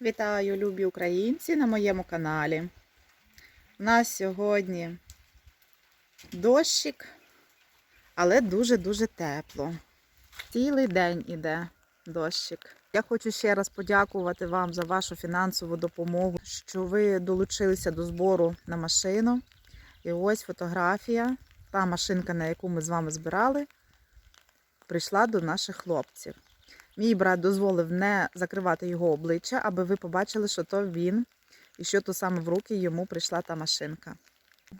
Вітаю, любі українці, на моєму каналі. У нас сьогодні дощик, але дуже-дуже тепло. Цілий день іде дощик. Я хочу ще раз подякувати вам за вашу фінансову допомогу, що ви долучилися до збору на машину. І ось фотографія, та машинка, на яку ми з вами збирали, прийшла до наших хлопців. Мій брат дозволив не закривати його обличчя, аби ви побачили, що то він і що то саме в руки йому прийшла та машинка.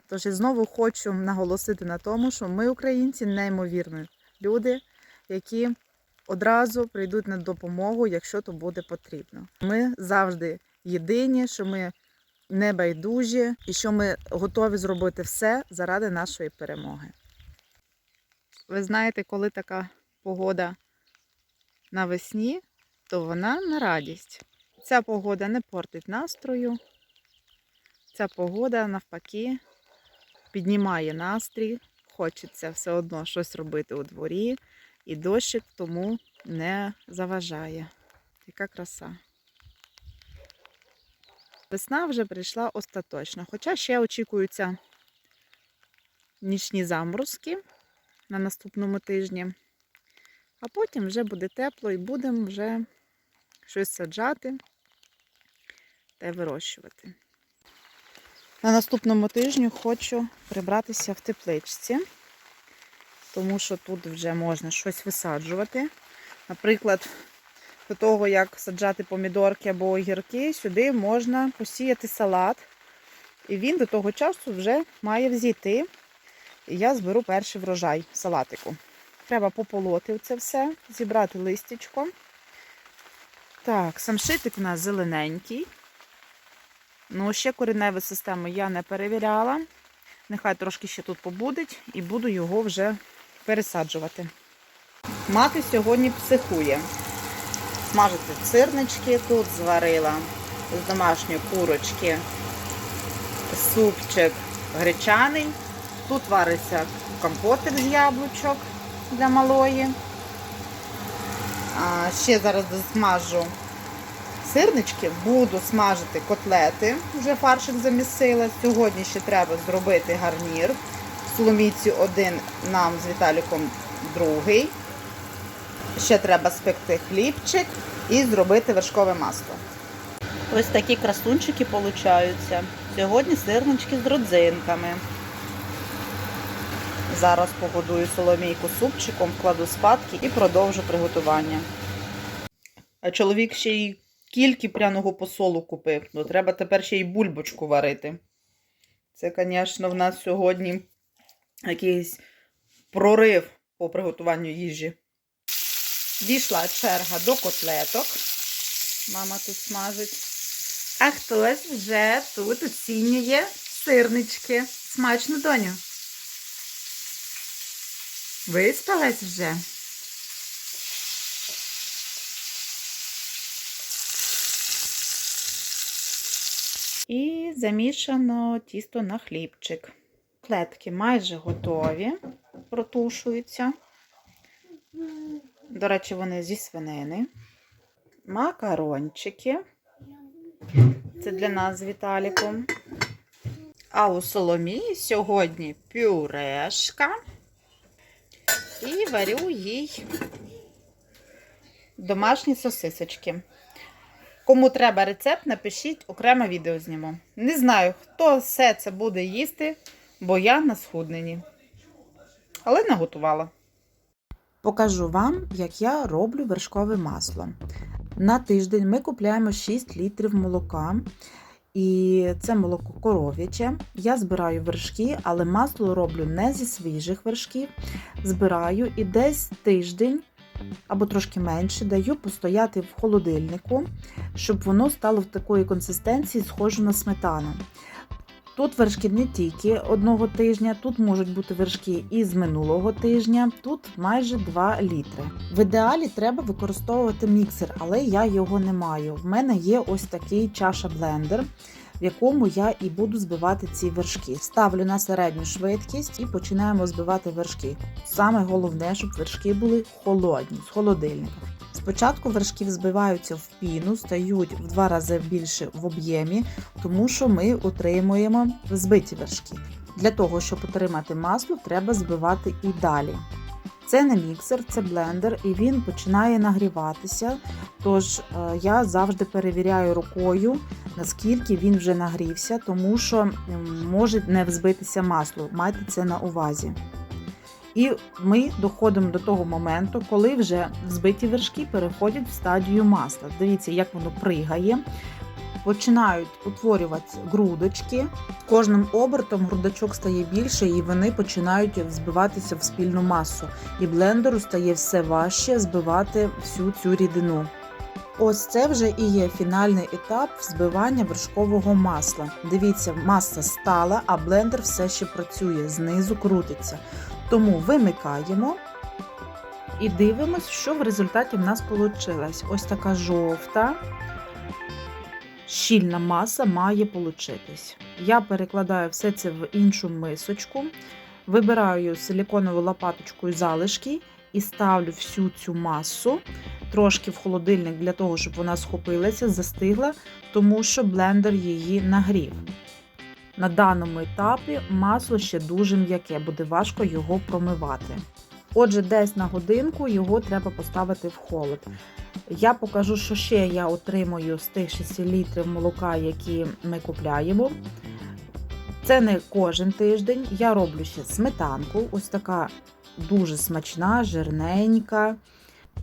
Тож і знову хочу наголосити на тому, що ми, українці, неймовірні люди, які одразу прийдуть на допомогу, якщо то буде потрібно. Ми завжди єдині, що ми не байдужі і що ми готові зробити все заради нашої перемоги. Ви знаєте, коли така погода навесні, то вона на радість. Ця погода не портить настрою. Ця погода, навпаки, піднімає настрій. Хочеться все одно щось робити у дворі, і дощик тому не заважає. Яка краса. Весна вже прийшла остаточно, хоча ще очікуються нічні заморозки на наступному тижні. А потім вже буде тепло і будемо вже щось саджати та вирощувати. На наступному тижні хочу прибратися в тепличці, тому що тут вже можна щось висаджувати. Наприклад, до того, як саджати помідорки або огірки, сюди можна посіяти салат. І він до того часу вже має взійти. І я зберу перший врожай салатику. Треба пополоти це все, зібрати листячко. Так, самшитик у нас зелененький. Ну, ще кореневу систему я не перевіряла. Нехай трошки ще тут побудеть і буду його вже пересаджувати. Мати сьогодні психує. Смажити сирнички тут зварила з домашньої курочки, супчик гречаний. Тут вариться компотик з яблучок для малої. А ще зараз досмажу сирнички, буду смажити котлети, вже фаршик замісила. Сьогодні ще треба зробити гарнір. Соломійці один, нам з Віталіком другий. Ще треба спекти хлібчик і зробити вершкове масло. Ось такі красунчики получаються. Сьогодні сирнички з родзинками. Зараз погодую соломійку супчиком, вкладу спадки і продовжу приготування. А чоловік ще й кільки пряного посолу купив. Ну, треба тепер ще й бульбочку варити. Це, звісно, в нас сьогодні якийсь прорив по приготуванню їжі. Дійшла черга до котлеток. Мама тут смажить. А хтось вже тут оцінює сирнички. Смачно, доню. Виспалась вже? І замішано тісто на хлібчик. Котлетки майже готові, протушуються. До речі, вони зі свинини. Макарончики. Це для нас з Віталіком. А у Соломії сьогодні пюрешка. І варю їй домашні сосисочки. Кому треба рецепт, напишіть окреме відео зніму. Не знаю, хто все це буде їсти, бо я на схудненні. Але наготувала. Покажу вам, як я роблю вершкове масло. На тиждень ми купляємо 6 літрів молока. І це молоко коров'яче. Я збираю вершки, але масло роблю не зі свіжих вершків. Збираю і десь тиждень або трошки менше даю постояти в холодильнику, щоб воно стало в такої консистенції, схоже на сметану. Тут вершки не тільки одного тижня, тут можуть бути вершки і з минулого тижня, тут майже 2 літри. В ідеалі треба використовувати міксер, але я його не маю. В мене є ось такий чаша-блендер, в якому я і буду збивати ці вершки. Ставлю на середню швидкість і починаємо збивати вершки. Саме головне, щоб вершки були холодні з холодильника. Спочатку вершки взбиваються в піну, стають в два рази більше в об'ємі, тому що ми отримуємо збиті вершки. Для того, щоб отримати масло, треба збивати і далі. Це не міксер, це блендер, і він починає нагріватися. Тож е, я завжди перевіряю рукою, наскільки він вже нагрівся, тому що може не взбитися масло. Майте це на увазі. І ми доходимо до того моменту, коли вже взбиті вершки переходять в стадію масла. Дивіться, як воно пригає. Починають утворювати грудочки. Кожним обертом грудочок стає більше, і вони починають взбиватися в спільну масу. І блендеру стає все важче збивати всю цю рідину. Ось це вже і є фінальний етап взбивання вершкового масла. Дивіться, маса стала, а блендер все ще працює, знизу крутиться. Тому вимикаємо і дивимося, що в результаті в нас вийшло. Ось така жовта, щільна маса має получитись. Я перекладаю все це в іншу мисочку, вибираю силіконову лопаточкою залишки і ставлю всю цю масу трошки в холодильник для того, щоб вона схопилася, застигла, тому що блендер її нагрів. На даному етапі масло ще дуже м'яке, буде важко його промивати. Отже, десь на годинку його треба поставити в холод. Я покажу, що ще я отримую з тих 6 літрів молока, які ми купляємо. Це не кожен тиждень. Я роблю ще сметанку. Ось така дуже смачна, жирненька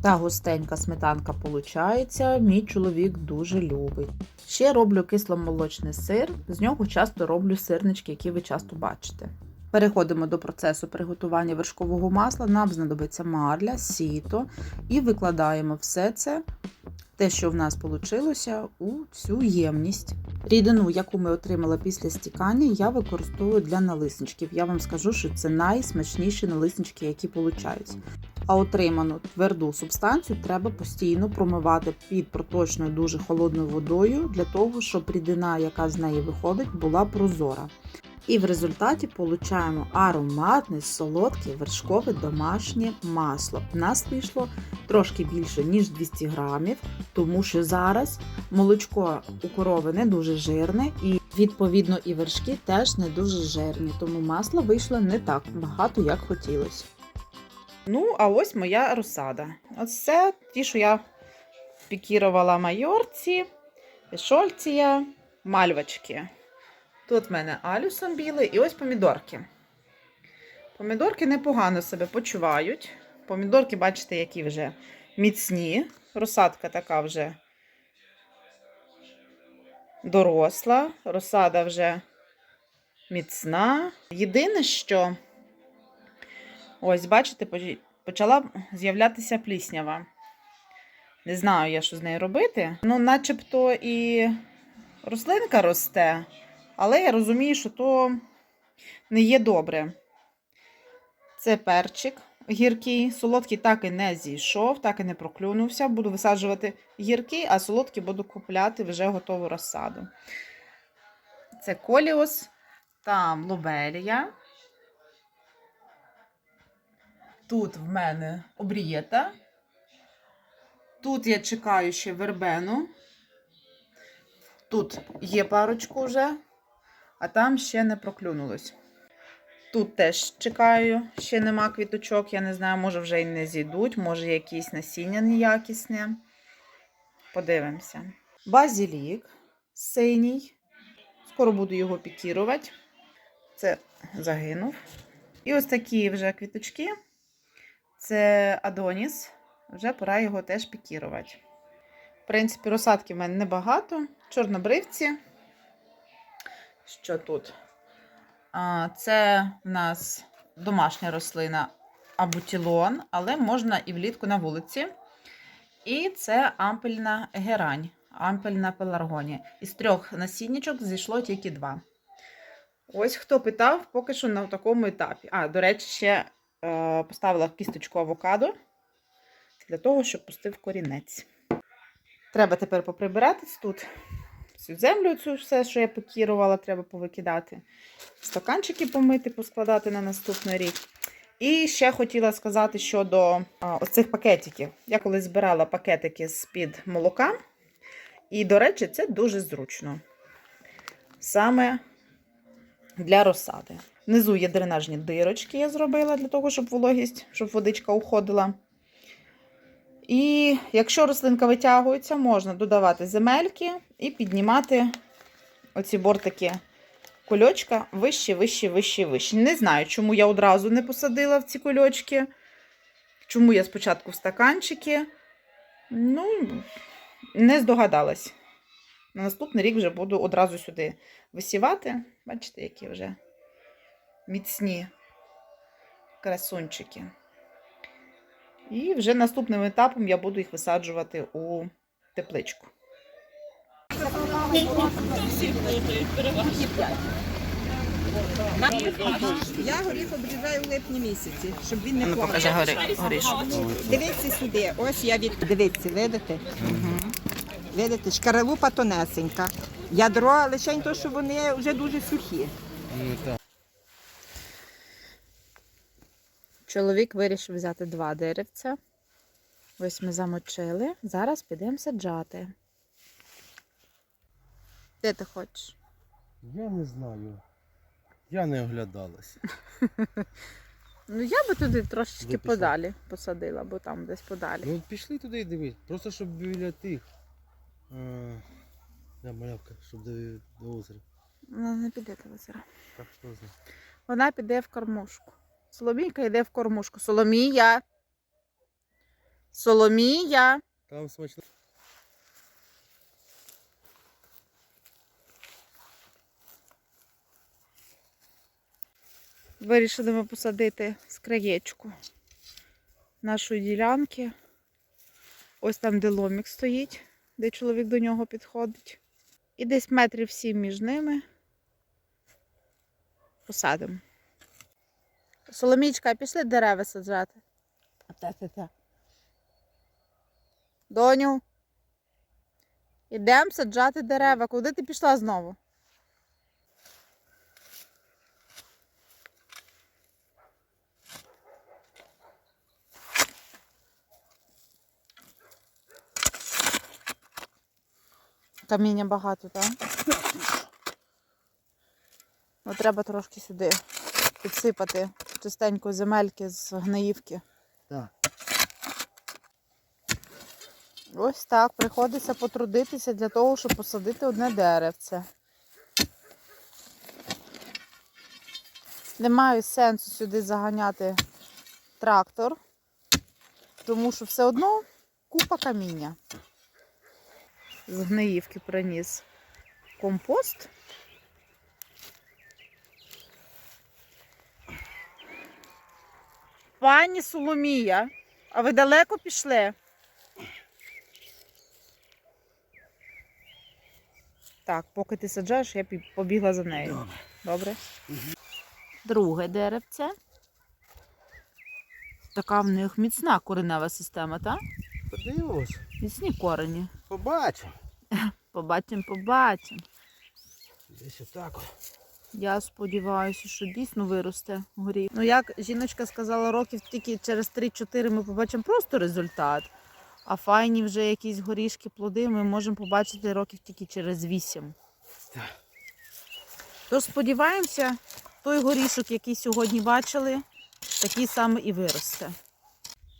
та густенька сметанка виходить. Мій чоловік дуже любить. Ще роблю кисломолочний сир, з нього часто роблю сирнички, які ви часто бачите. Переходимо до процесу приготування вершкового масла. Нам знадобиться марля, сіто і викладаємо все це, те, що в нас вийшло, у цю ємність. Рідину, яку ми отримали після стікання, я використовую для налисничків. Я вам скажу, що це найсмачніші налиснички, які получаються. А отриману тверду субстанцію треба постійно промивати під проточною дуже холодною водою для того, щоб рідина, яка з неї виходить, була прозора. І в результаті получаємо ароматне, солодке, вершкове домашнє масло. У нас вийшло трошки більше, ніж 200 грамів, тому що зараз молочко у корови не дуже жирне, і відповідно і вершки теж не дуже жирні, тому масла вийшло не так багато, як хотілося. Ну, а ось моя розсада. Оце ті, що я пікірувала майорці, шольція, мальвочки. Тут в мене алюсон білий і ось помідорки. Помідорки непогано себе почувають. Помідорки, бачите, які вже міцні. Розсадка така вже доросла, розсада вже міцна. Єдине, що, ось, бачите, почала з'являтися пліснява. Не знаю я, що з нею робити. Ну, начебто і рослинка росте. Але я розумію, що то не є добре. Це перчик гіркий, солодкий так і не зійшов, так і не проклюнувся. Буду висаджувати гіркий, а солодкий буду купляти вже готову розсаду. Це коліос, там лобелія. Тут в мене обрієта. Тут я чекаю ще вербену. Тут є парочку вже а там ще не проклюнулось. Тут теж чекаю, ще нема квіточок, я не знаю, може вже й не зійдуть, може якісь насіння неякісне. Подивимося. Базілік синій. Скоро буду його пікірувати. Це загинув. І ось такі вже квіточки. Це Адоніс. Вже пора його теж пікірувати. В принципі, розсадки в мене небагато. Чорнобривці що тут? Це в нас домашня рослина абутілон, але можна і влітку на вулиці. І це ампельна герань, ампельна пеларгонія. Із трьох насіннячок зійшло тільки два. Ось хто питав, поки що на такому етапі. А, до речі, ще е, поставила кісточку авокадо для того, щоб пустив корінець. Треба тепер поприбиратись тут. Цю землю, цю все, що я покірувала, треба повикидати. Стаканчики помити, поскладати на наступний рік. І ще хотіла сказати щодо а, оцих пакетиків. Я колись збирала пакетики з-під молока. І, до речі, це дуже зручно. Саме для розсади. Внизу є дренажні дирочки, я зробила для того, щоб вологість, щоб водичка уходила. І якщо рослинка витягується, можна додавати земельки і піднімати оці бортики кульочка вище, вище, вище, вище. Не знаю, чому я одразу не посадила в ці кульочки. Чому я спочатку в стаканчики. Ну, не здогадалась. На наступний рік вже буду одразу сюди висівати. Бачите, які вже міцні красунчики. І вже наступним етапом я буду їх висаджувати у тепличку. Я горіх обрізаю в липні місяці, щоб він не Ну, горі. Дивіться сюди, ось я від... Дивіться, видите? Видите, шкаралупа тонесенька. Ядро лише то, що вони вже дуже сухі. Чоловік вирішив взяти два деревця. Ось ми замочили. Зараз підемо саджати. Де ти хочеш? Я не знаю. Я не оглядалась. Ну, я би туди трошечки подалі посадила, бо там десь подалі. Ну пішли туди і дивись. Просто щоб біля тих. Я малявка, щоб до, до озера. Вона не піде до озера. Так хто знає. Вона піде в кормушку. Соломійка йде в кормушку. Соломія. Соломія. Там смачно. Вирішили ми посадити з краєчку нашої ділянки. Ось там, де ломік стоїть, де чоловік до нього підходить. І десь метрів сім між ними посадимо. Соломічка, пішли дерева саджати. Та-та-та. Доню. Ідемо саджати дерева. Куди ти пішла знову? Каміння багато, так? Ну, треба трошки сюди підсипати чистенько земельки з гноївки. Так. Ось так, приходиться потрудитися для того, щоб посадити одне деревце. Немає сенсу сюди заганяти трактор, тому що все одно купа каміння. З гноївки приніс компост. Пані Соломія, а ви далеко пішли? Так, поки ти саджаєш, я побігла за нею. Добре. Друге деревце. Така в них міцна коренева система, так? Подивимось. Міцні корені. Побачимо. Побачимо, побачимо. Десь отак. Я сподіваюся, що дійсно виросте горіх. Ну, як жіночка сказала, років тільки через 3-4 ми побачимо просто результат. А файні вже якісь горішки, плоди ми можемо побачити років тільки через 8. Тож сподіваємося, той горішок, який сьогодні бачили, такий саме і виросте.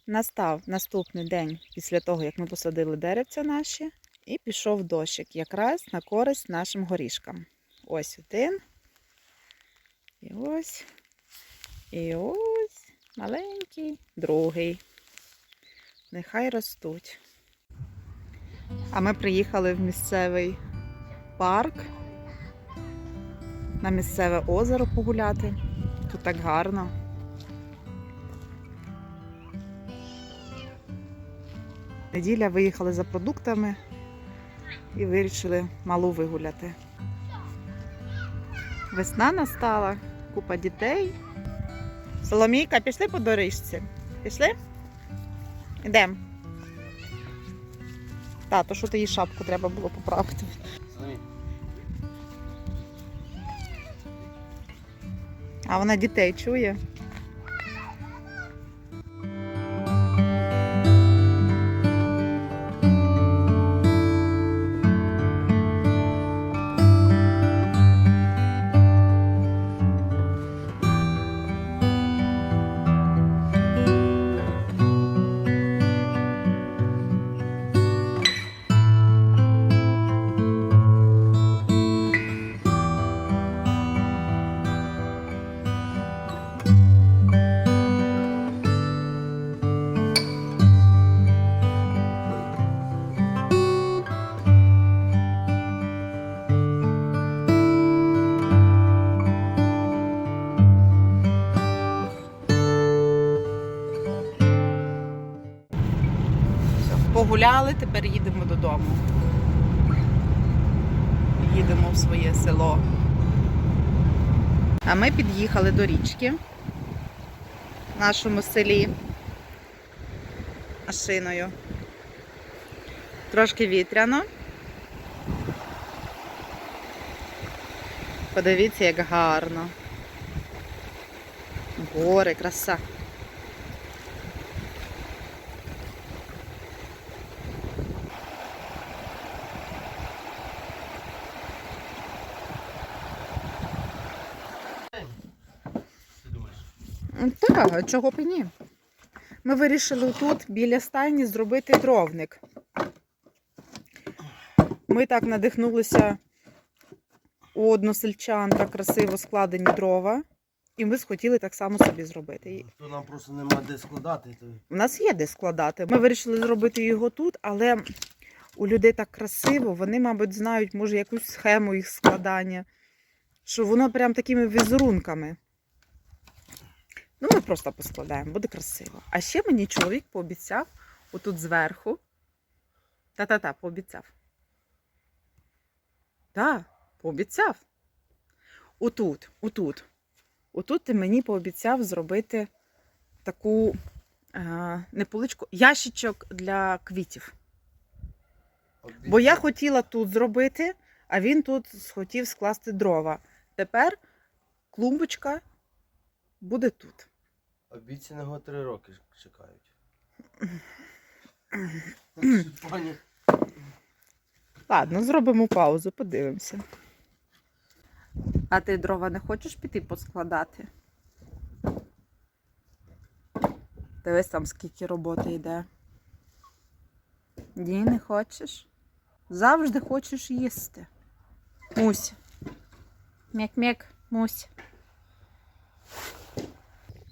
Настав наступний день після того, як ми посадили деревця наші, і пішов дощик якраз на користь нашим горішкам. Ось один. І ось. І ось маленький, другий. Нехай ростуть. А ми приїхали в місцевий парк. На місцеве озеро погуляти. Тут так гарно. Неділя виїхали за продуктами і вирішили малу вигуляти. Весна настала, купа дітей. Соломійка, пішли по доріжці. Пішли? Йдемо. Тато, що ти їй шапку треба було поправити? А вона дітей чує. Погуляли, тепер їдемо додому. Їдемо в своє село. А ми під'їхали до річки в нашому селі машиною. Трошки вітряно. Подивіться, як гарно. Гори, краса. Ти думаєш? Так, чого б і ні? Ми вирішили тут біля стайні зробити дровник. Ми так надихнулися у односельчан так красиво складені дрова, і ми схотіли так само собі зробити. І То нам просто нема де складати. То... У нас є де складати. Ми вирішили зробити його тут, але у людей так красиво, вони, мабуть, знають, може, якусь схему їх складання, що воно прям такими візерунками. Ну, ми просто поскладаємо, буде красиво. А ще мені чоловік пообіцяв отут зверху. Та-та-та, пообіцяв. Так, пообіцяв. Отут, отут. Отут ти мені пообіцяв зробити таку е, не поличку, ящичок для квітів. Бо я хотіла тут зробити, а він тут схотів скласти дрова. Тепер клумбочка буде тут. Обіцяного три роки чекають. Ладно, зробимо паузу, подивимося. А ти дрова не хочеш піти поскладати? Дивись там, скільки роботи йде. Ні, не хочеш? Завжди хочеш їсти. Мусь. Мяк-мяк, мусь.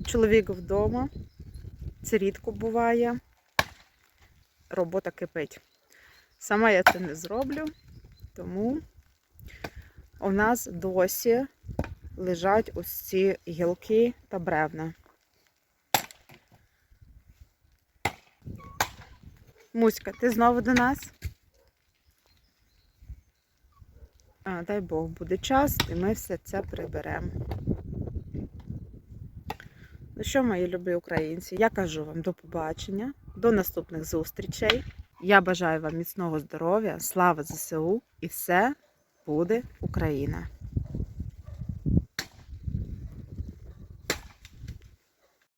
Чоловік вдома. Це рідко буває. Робота кипить. Сама я це не зроблю, тому у нас досі лежать ось ці гілки та бревна. Муська, ти знову до нас? А, дай Бог, буде час, і ми все це приберемо. Ну що, мої любі українці, я кажу вам до побачення, до наступних зустрічей. Я бажаю вам міцного здоров'я, слава ЗСУ і все буде Україна!